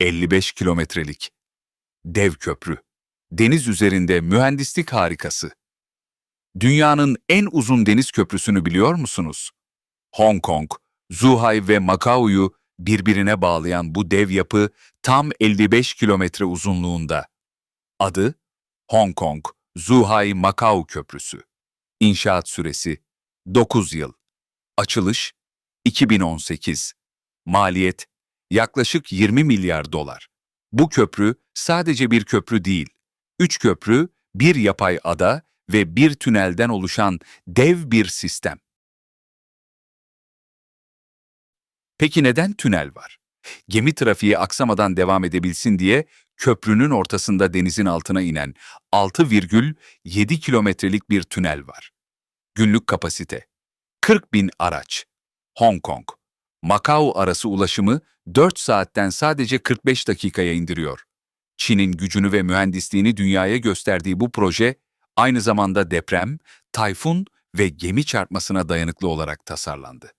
55 kilometrelik. Dev köprü. Deniz üzerinde mühendislik harikası. Dünyanın en uzun deniz köprüsünü biliyor musunuz? Hong Kong, Zhuhai ve Macau'yu birbirine bağlayan bu dev yapı tam 55 kilometre uzunluğunda. Adı Hong Kong Zhuhai Macau Köprüsü. İnşaat süresi 9 yıl. Açılış 2018. Maliyet yaklaşık 20 milyar dolar. Bu köprü sadece bir köprü değil. Üç köprü, bir yapay ada ve bir tünelden oluşan dev bir sistem. Peki neden tünel var? Gemi trafiği aksamadan devam edebilsin diye köprünün ortasında denizin altına inen 6,7 kilometrelik bir tünel var. Günlük kapasite 40 bin araç. Hong Kong, Macau arası ulaşımı 4 saatten sadece 45 dakikaya indiriyor. Çin'in gücünü ve mühendisliğini dünyaya gösterdiği bu proje aynı zamanda deprem, tayfun ve gemi çarpmasına dayanıklı olarak tasarlandı.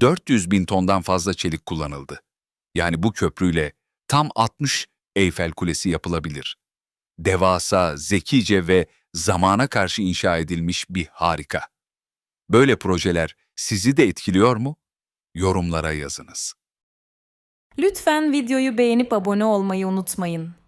400 bin tondan fazla çelik kullanıldı. Yani bu köprüyle tam 60 Eyfel Kulesi yapılabilir. Devasa, zekice ve zamana karşı inşa edilmiş bir harika. Böyle projeler sizi de etkiliyor mu? Yorumlara yazınız. Lütfen videoyu beğenip abone olmayı unutmayın.